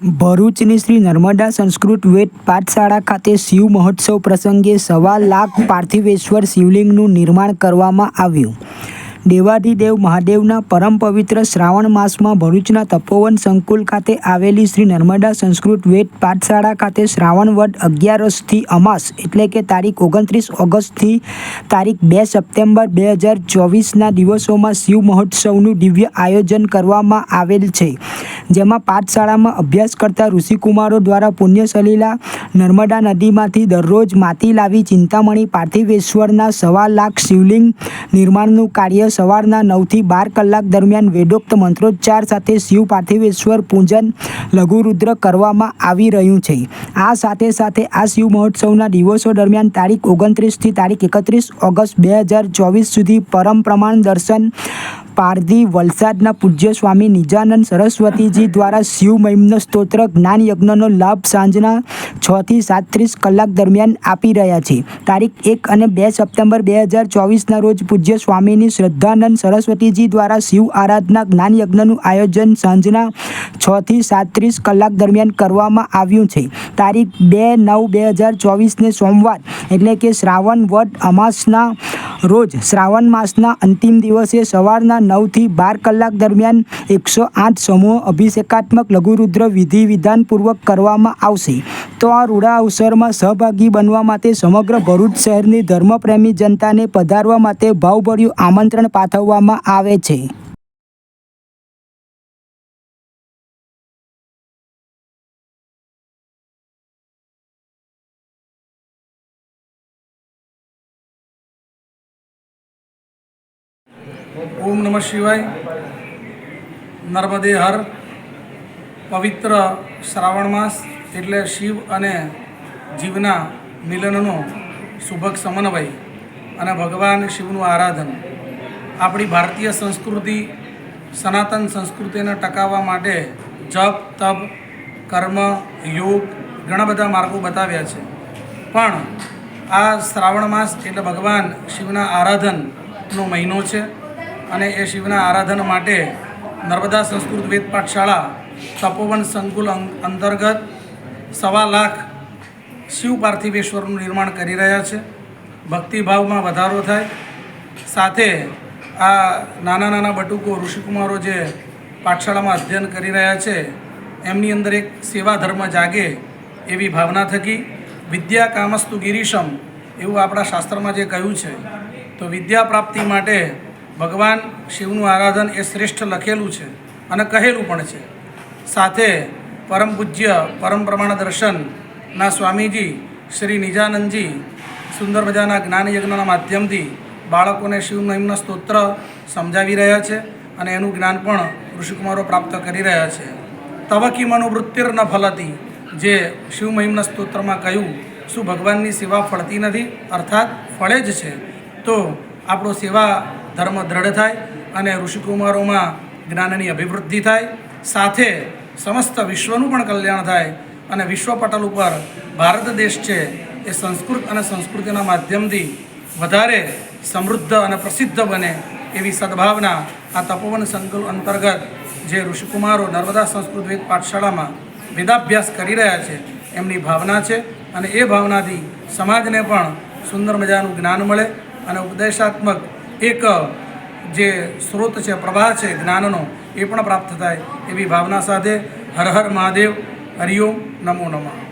ભરૂચની શ્રી નર્મદા સંસ્કૃત વેદ પાઠશાળા ખાતે શિવ મહોત્સવ પ્રસંગે સવા લાખ પાર્થિવેશ્વર શિવલિંગનું નિર્માણ કરવામાં આવ્યું. દેવાધિદેવ મહાદેવના પરમ પવિત્ર શ્રાવણ માસમાં ભરૂચના તપોવન સંકુલ ખાતે આવેલી શ્રી નર્મદા સંસ્કૃત વેદ પાઠશાળા ખાતે શ્રાવણ વડ અગિયારસથી અમાસ, એટલે કે તારીખ ઓગણત્રીસ ઓગસ્ટથી તારીખ બે સપ્ટેમ્બર બે હજાર ચોવીસના દિવસોમાં શિવ મહોત્સવનું દિવ્ય આયોજન કરવામાં આવેલ છે. જેમાં પાઠશાળામાં અભ્યાસ કરતા ઋષિકુમારો દ્વારા પુણ્ય સલીલા નર્મદા નદીમાંથી દરરોજ માટી લાવી ચિંતામણી પાર્થિવેશ્વરના સવા લાખ શિવલિંગ નિર્માણનું કાર્ય સવારના નવથી બાર કલાક દરમિયાન વેદોક્ત મંત્રોચ્ચાર સાથે શિવ પાર્થિવેશ્વર પૂજન લઘુરુદ્ર કરવામાં આવી રહ્યું છે. આ સાથે સાથે આ શિવ મહોત્સવના દિવસો દરમિયાન તારીખ ઓગણત્રીસથી તારીખ એકત્રીસ ઓગસ્ટ બે હજાર ચોવીસ સુધી પરમ પ્રમાણ દર્શન પારધી વલસાડના પૂજ્ય સ્વામી નિજાનંદ સરસ્વતીજી દ્વારા શિવ મહિમ્ન સ્તોત્ર, જ્ઞાન યજ્ઞનો લાભ સાંજના છથી સાતત્રીસ કલાક દરમિયાન આપી રહ્યા છે. તારીખ એક અને બે સપ્ટેમ્બર બે હજાર ચોવીસના રોજ પૂજ્ય સ્વામીની શ્રદ્ધાનંદ સરસ્વતીજી દ્વારા શિવ આરાધના જ્ઞાન યજ્ઞનું આયોજન સાંજના છથી સાતત્રીસ કલાક દરમિયાન કરવામાં આવ્યું છે. તારીખ બે નવ બે હજાર ચોવીસને સોમવાર, એટલે કે શ્રાવણ વટ અમાસના રોજ શ્રાવણ માસના અંતિમ દિવસે સવારના નવથી બાર કલાક દરમિયાન એકસો આઠ સમૂહ અભિષેકાત્મક લઘુરુદ્ર વિધિ વિધાનપૂર્વક કરવામાં આવશે. તો આ રૂડા અવસરમાં સહભાગી બનવા માટે સમગ્ર ભરૂચ શહેરની ધર્મપ્રેમી જનતાને પધારવા માટે ભાવભર્યું આમંત્રણ પાઠવવામાં આવે છે. ઓમ નમઃ શિવાય. નર્મદે હર. પવિત્ર શ્રાવણ માસ એટલે શિવ અને જીવના મિલનનો શુભક સમન્વય અને ભગવાન શિવનું આરાધન. આપણી ભારતીય સંસ્કૃતિ સનાતન સંસ્કૃતિને ટકાવવા માટે જપ, તપ, કર્મ, યોગ ઘણા બધા માર્ગો બતાવ્યા છે. પણ આ શ્રાવણ માસ એટલે ભગવાન શિવના આરાધનનો મહિનો છે. અને એ શિવના આરાધન માટે નર્મદા સંસ્કૃત વેદ પાઠશાળા તપોવન સંકુલ અંતર્ગત સવા લાખ શિવ પાર્થિવેશ્વરનું નિર્માણ કરી રહ્યા છે. ભક્તિભાવમાં વધારો થાય. સાથે આ નાના નાના બટુકો ઋષિકુમારો જે પાઠશાળામાં અધ્યયન કરી રહ્યા છે, એમની અંદર એક સેવા ધર્મ જાગે એવી ભાવના થકી વિદ્યા કામસ્તુ ગિરીશમ એવું આપણા શાસ્ત્રમાં જે કહ્યું છે, તો વિદ્યા પ્રાપ્તિ માટે ભગવાન શિવનું આરાધન એ શ્રેષ્ઠ લખેલું છે અને કહેલું પણ છે. સાથે પરમ પૂજ્ય, પરમ પ્રમાણ દર્શનના સ્વામીજી શ્રી નિજાનંદજી સુંદર મજાના જ્ઞાન યજ્ઞના માધ્યમથી બાળકોને શિવ મહિમના સ્તોત્ર સમજાવી રહ્યા છે અને એનું જ્ઞાન પણ ઋષિકુમારો પ્રાપ્ત કરી રહ્યા છે. તવકી મનોવૃત્તિર્ન ફલતી, જે શિવ મહિમના સ્તોત્રમાં કહ્યું, શું ભગવાનની સેવા ફળતી નથી? અર્થાત ફળે જ છે. તો આપણો સેવા ધર્મ દ્રઢ થાય અને ઋષિકુમારોમાં જ્ઞાનની અભિવૃદ્ધિ થાય. સાથે સમસ્ત વિશ્વનું પણ કલ્યાણ થાય અને વિશ્વ પટલ ઉપર ભારત દેશ છે એ સંસ્કૃત અને સંસ્કૃતિના માધ્યમથી વધારે સમૃદ્ધ અને પ્રસિદ્ધ બને એવી સદભાવના આ તપોવન સંકુલ અંતર્ગત જે ઋષિકુમારો નર્મદા સંસ્કૃત વેદ પાઠશાળામાં વેદાભ્યાસ કરી રહ્યા છે, એમની ભાવના છે અને એ ભાવનાથી સમાજને પણ સુંદર મજાનું જ્ઞાન મળે અને ઉપદેશાત્મક એક, જે સ્ત્રોત છે, પ્રવાહ છે, જ્ઞાનનો, એ પણ પ્રાપ્ત થાય એવી ભાવના સાથે હર હર મહાદેવ હરિઓમ નમો નમઃ.